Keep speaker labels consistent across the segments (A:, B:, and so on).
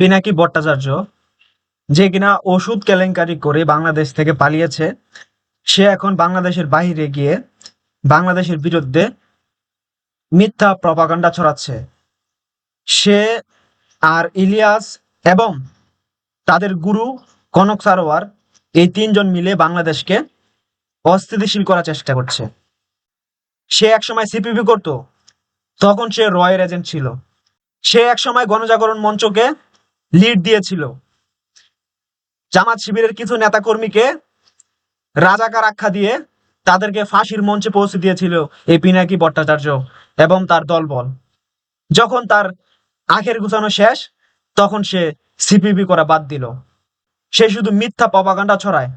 A: পিনাকি ভট্টাচার্য? যে কিনা ওষুধ কেলেঙ্কারি করে বাংলাদেশ থেকে পালিয়েছে, সে এখন বাংলাদেশের বাইরে গিয়ে বাংলাদেশের বিরুদ্ধে মিথ্যা প্রপাগান্ডা ছড়াচ্ছে। সে আর ইলিয়াস এবং তাদের গুরু কনক সারোয়ার এই তিনজন মিলে বাংলাদেশকে অস্থিতিশীল করার চেষ্টা করছে। সে একসময় সিপিবি করত, তখন সে রয়ের এজেন্ট ছিল। সে একসময় গণজাগরণ মঞ্চকে লিড দিয়েছিল। জামাত শিবিরের কিছু নেতাকর্মীকে রাজাকার আখ্যা দিয়ে তাদেরকে ফাঁসির মঞ্চে পৌঁছে দিয়েছিল এই পিনাকি ভট্টাচার্য এবং তার দলবল। যখন তার আখের গুছানো শেষ, তখন সে সিপিবি করা বাদ দিল। সে শুধু মিথ্যা প্রপাগান্ডা ছড়ায়।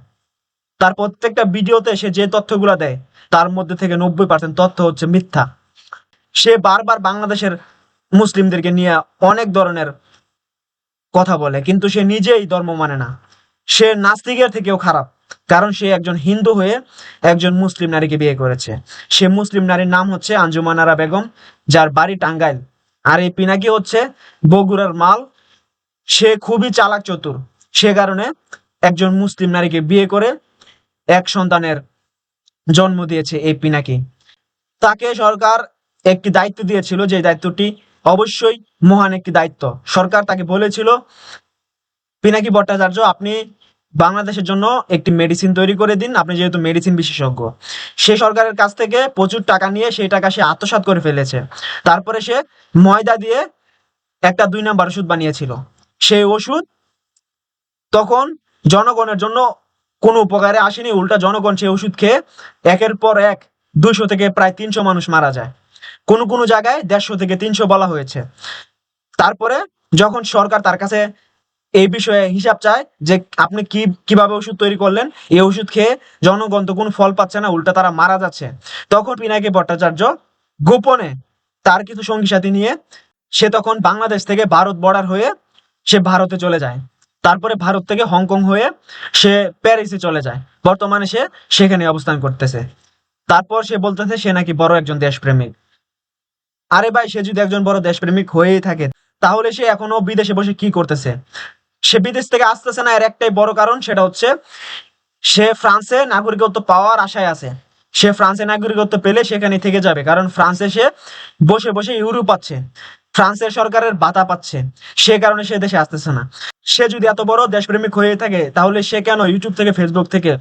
A: তার প্রত্যেকটা ভিডিওতে সে যে তথ্যগুলো দেয়, তার মধ্যে থেকে নব্বই পার্সেন্ট তথ্য হচ্ছে মিথ্যা। সে বারবার বাংলাদেশের মুসলিমদেরকে নিয়ে অনেক ধরনের কথা বলে, কিন্তু সে নিজেই ধর্ম মানে না। সে নাস্তিকের থেকেও খারাপ, কারণ সে একজন হিন্দু হয়ে একজন মুসলিম নারীকে বিয়ে করেছে। সে মুসলিম নারীর নাম হচ্ছে আঞ্জুমান আরা বেগম, যার বাড়ি টাঙ্গাইল। আর এই পিনাকি হচ্ছে বগুড়ার মাল। সে খুবই চালাক চতুর। সে কারণে একজন মুসলিম নারীকে বিয়ে করে এক সন্তানের জন্ম দিয়েছে এই পিনাকি। তাকে সরকার একটি দায়িত্ব দিয়েছিল, যে দায়িত্বটি অবশ্যই মহান একটি দায়িত্ব। সরকার তাকে বলেছিল, পিনাকি ভট্টাচার্য, আপনি বাংলাদেশের জন্য একটি মেডিসিন তৈরি করে দিন, আপনি যেহেতু মেডিসিন বিশেষজ্ঞ। সে সরকারের কাছ থেকে প্রচুর টাকা নিয়ে সেই টাকা সে আত্মসাৎ করে ফেলেছে। তারপরে সে ময়দা দিয়ে একটা দুই নাম্বার ওষুধ বানিয়েছিল। সেই ওষুধ তখন জনগণের জন্য কোনো উপকারে আসেনি, উল্টা জনগণ সেই ওষুধ খেয়ে একের পর এক দুশো থেকে প্রায় তিনশো মানুষ মারা যায়। কোনো কোন জায়গায় দেড়শো থেকে তিনশো বলা হয়েছে। তারপরে যখন সরকার তার কাছে এই বিষয়ে হিসাব চায় যে আপনি কি, কীভাবে ওষুধ তৈরি করলেন, এই ওষুধ খেয়ে জনগণ তো কোনো ফল পাচ্ছে না, উল্টা তারা মারা যাচ্ছে। তখন পিনাকি ভট্টাচার্য গোপনে তার কিছু সঙ্গী সাথী নিয়ে সে তখন বাংলাদেশ থেকে ভারত বর্ডার হয়ে সে ভারতে চলে যায়। তারপরে ভারত থেকে হংকং হয়ে সে প্যারিসে চলে যায়। বর্তমানে সে সেখানে অবস্থান করতেছে। তারপর সে বলতেছে সে নাকি বড় একজন দেশপ্রেমিক। আরে ভাই, সে যদি একজন বড় দেশপ্রেমিক হয়েই থাকে, তাহলে সে এখনও বিদেশে বসে কি করতেছে? সে বিদেশ থেকে আসতেছে না, এর একটাই বড় কারণ সেটা হচ্ছে সে ফ্রান্সে নাগরিকত্ব পাওয়ার আশায় আছে। সে ফ্রান্সে নাগরিকত্ব পেলে সেখানে থেকে যাবে, কারণ ফ্রান্সে সে বসে বসে ইউরোপ পাচ্ছে ফ্রান্সের সরকারের বাতা পাচ্ছে। সে কারণে সে দেশে আসতেছে না। সে যদি এত বড় দেশপ্রেমিক হয়ে থাকে, তাহলে সে কেন ইউটিউব থেকে ফেসবুক থেকে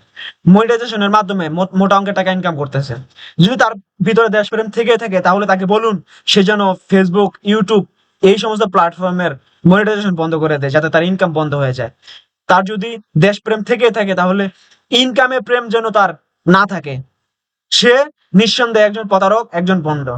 A: মনিটাইজেশনের মাধ্যমে মোটা অঙ্কের টাকা ইনকাম করতেছে? যদি তার ভিতরে দেশপ্রেম থেকে থাকে, তাহলে তাকে বলুন সে যেন ফেসবুক ইউটিউব এই সমস্ত প্ল্যাটফর্মের মনিটাইজেশন বন্ধ করে দেয়, যাতে তার ইনকাম বন্ধ হয়ে যায়। তার যদি দেশপ্রেম থেকে থাকে, তাহলে ইনকামে প্রেম যেন তার না থাকে। সে নিঃসন্দেহে একজন প্রতারক, একজন বন্ড।